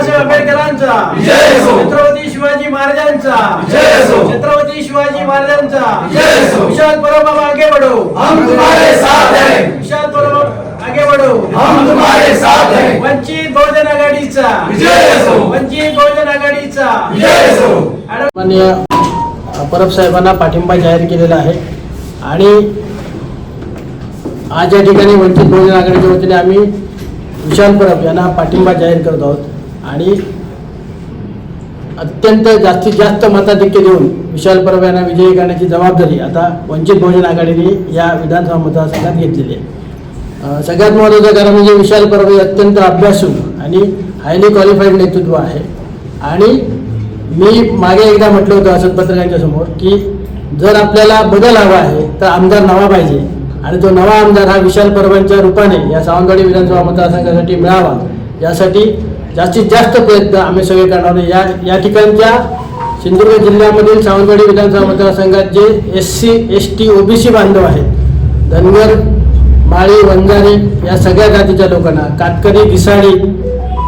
बाबासाहेब आंबेडकरांचा. छत्रपती शिवाजी महाराजांचा. छत्रपती शिवाजी महाराजांचा. विशाल परब आगे बढ़ो हम तुम्हारे साथ हैं. विशाल परब आगे बढ़ो हम तुम्हारे साथ हैं. वंचित बहुजन आघाडीचा. विजय असो वंचित बहुजन आघाडीचा. विजय असो माननीय परब साहेबांना पाठिंबा जाहीर केलेला आहे. आणि आज या ठिकाणी वंचित बहुजन आघाडीच्या वतीने आम्ही विशाल परब यांना पाठिंबा जाहीर करत आहोत. आणि अत्यंत जास्तीत जास्त मताधिक्य देऊन विशाल परब यांना विजयी करण्याची जबाबदारी आता वंचित बहुजन आघाडीने या विधानसभा मतदारसंघात घेतलेली आहे. सगळ्यात महत्त्वाचं कारण म्हणजे विशाल परब हे अत्यंत अभ्यासू आणि हायली क्वालिफाईड नेतृत्व आहे. आणि मी मागे एकदा म्हटलं होतं असत पत्रकारांच्या समोर की जर आपल्याला बदल हवा आहे तर आमदार नवा पाहिजे. आणि तो नवा आमदार हा विशाल परबांच्या रूपाने या सावंतवाडी विधानसभा मतदारसंघासाठी मिळावा. यासाठी जास्तीत जास्त प्रयत्न आम्ही सगळे करणार आहोत. या या ठिकाणच्या सिंधुदुर्ग जिल्ह्यामधील सावंतवाडी विधानसभा मतदारसंघात जे S C S T OBC बांधव आहेत धनगर माळी वंजारी या सगळ्या जातीच्या लोकांना कातकरी घिसाडी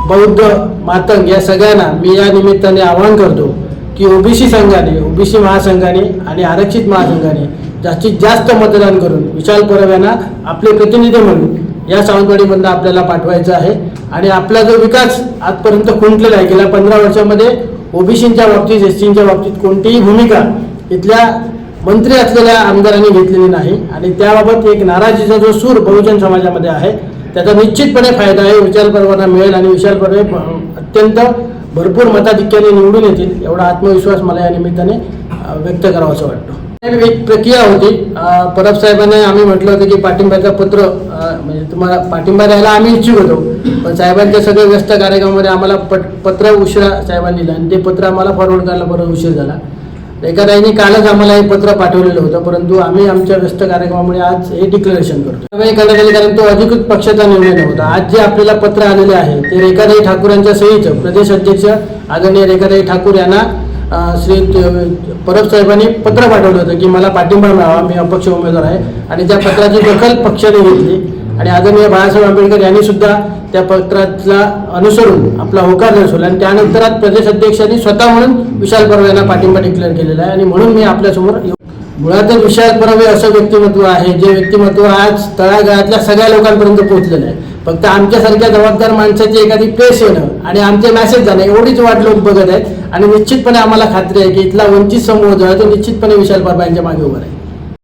बौद्ध मातंग या सगळ्यांना मी या निमित्ताने आवाहन करतो की ओबीसी संघाने ओबीसी महासंघाने आणि आरक्षित महासंघाने जास्तीत जास्त मतदान करून विशाल परब यांना आपले प्रतिनिधी म्हणून या सावंतवाडीमधनं आपल्याला पाठवायचं आहे. आणि आपला जो विकास आजपर्यंत खुंटलेला आहे गेल्या पंधरा वर्षामध्ये ओबीसींच्या बाबतीत एस सीच्या बाबतीत कोणतीही भूमिका इथल्या मंत्री असलेल्या आमदारांनी घेतलेली नाही. आणि त्याबाबत एक नाराजीचा जो सूर बहुजन समाजामध्ये आहे त्याचा निश्चितपणे फायदा आहे विशाल परवाना मिळेल आणि विशाल परवे अत्यंत भरपूर मताधिक्याने निवडून येतील एवढा आत्मविश्वास मला या निमित्ताने व्यक्त करावा असं वाटतो. एक प्रक्रिया होती. परब साहेबांना आम्ही म्हटलं होतं की पाठिंब्याचं पत्र म्हणजे तुम्हाला पाठिंबा द्यायला आम्ही इच्छुक होतो. पण साहेबांच्या सगळ्या व्यस्त कार्यक्रमामध्ये आम्हाला पट पत्र उशिरा साहेबांनी दिलं आणि ते पत्र आम्हाला फॉरवर्ड करायला बरं उशीर झाला. एखाद्याने कालच आम्हाला हे पत्र पाठवलेलं होतं परंतु आम्ही आमच्या व्यस्त कार्यक्रमामुळे आज हे डिक्लेरेशन करतो कारवाई करण्यात कारण तो अधिकृत पक्षाचा निर्णय नव्हता. आज जे आपल्याला पत्र आलेले आहे ते रेखाताई ठाकूरांच्या सहीचं प्रदेश अध्यक्ष आदरणीय रेखाताई ठाकूर यांना श्री परब साहेबांनी पत्र पाठवलं होतं की मला पाठिंबा मिळावा मी अपक्ष उमेदवार आहे. आणि त्या पत्राची दखल पक्षाने घेतली. आणि आदरणीय बाळासाहेब आंबेडकर यांनी सुद्धा त्या पत्राला अनुसरून आपला होकार दर्शवला. आणि त्यानंतर आज प्रदेश अध्यक्षांनी स्वतः म्हणून विशाल परब यांना पाठिंबा डिक्लेअर केलेला आहे. आणि म्हणून मी आपल्यासमोर येऊ- मुळातच विशाल परब हे असं व्यक्तिमत्व आहे जे व्यक्तिमत्व आज तळागाळातल्या सगळ्या लोकांपर्यंत पोहोचलेलं आहे. फक्त आमच्यासारख्या जबाबदार माणसाची एखादी प्रेस येणं आणि आमचे मेसेज जाणं एवढीच वाट लोक बघत आहेत. आणि निश्चितपणे आम्हाला खात्री आहे की इथला वंचित समूह जो आहे तो निश्चितपणे विशाल परब यांच्या मागे उभा आहे